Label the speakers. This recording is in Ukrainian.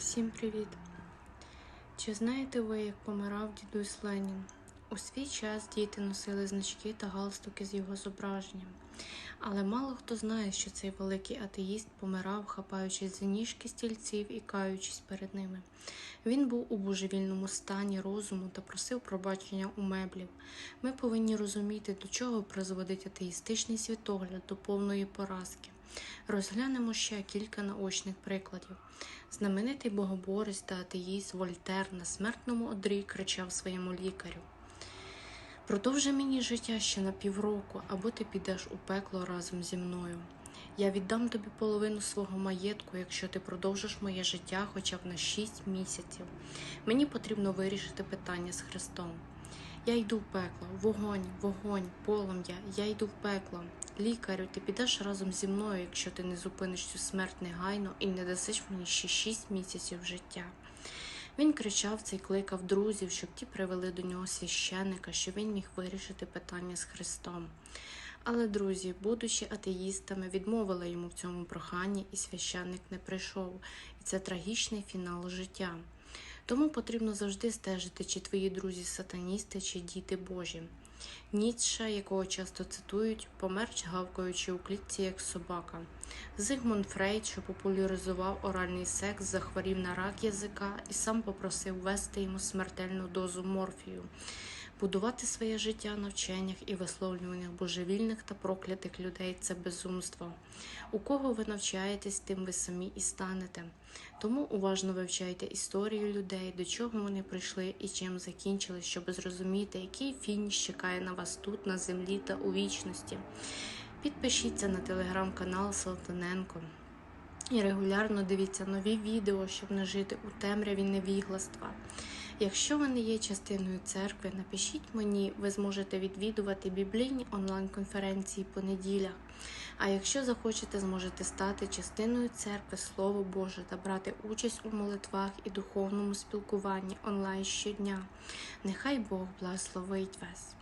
Speaker 1: Всім привіт! Чи знаєте ви, як помирав дідусь Ленін? У свій час діти носили значки та галстуки з його зображенням. Але мало хто знає, що цей великий атеїст помирав, хапаючись за ніжки стільців і каючись перед ними. Він був у божевільному стані розуму та просив пробачення у меблів. Ми повинні розуміти, до чого призводить атеїстичний світогляд до повної поразки. Розглянемо ще кілька наочних прикладів. Знаменитий богоборець та атеїст Вольтер на смертному одрі кричав своєму лікарю: Продовжи мені життя ще на півроку, або ти підеш у пекло разом зі мною. Я віддам тобі половину свого маєтку, якщо ти продовжиш моє життя хоча б на шість місяців. Мені потрібно вирішити питання з Христом. Я йду в пекло, вогонь, вогонь, полум'я, я йду в пекло. Лікарю, ти підеш разом зі мною, якщо ти не зупиниш цю смерть негайно і не дасиш мені ще шість місяців життя. Він кричав це й кликав друзів, щоб ті привели до нього священника, щоб він міг вирішити питання з Христом. Але друзі, будучи атеїстами, відмовили йому в цьому проханні, і священник не прийшов. І це трагічний фінал життя. Тому потрібно завжди стежити, чи твої друзі сатаністи, чи діти Божі. Ніцше, якого часто цитують, помер гавкаючи у клітці як собака. Зигмунд Фрейд, що популяризував оральний секс, захворів на рак язика і сам попросив ввести йому смертельну дозу морфію. Будувати своє життя на вченнях і висловлюваннях божевільних та проклятих людей це безумство. У кого ви навчаєтесь, тим ви самі і станете. Тому уважно вивчайте історію людей, до чого вони прийшли і чим закінчили, щоб зрозуміти, який фініш чекає на вас тут, на землі та у вічності. Підпишіться на телеграм-канал Салтаненко. І регулярно дивіться нові відео, щоб не жити у темряві невігластва. Якщо ви не є частиною церкви, напишіть мені, ви зможете відвідувати біблійні онлайн-конференції по неділях. А якщо захочете, зможете стати частиною церкви Слово Боже та брати участь у молитвах і духовному спілкуванні онлайн щодня. Нехай Бог благословить вас.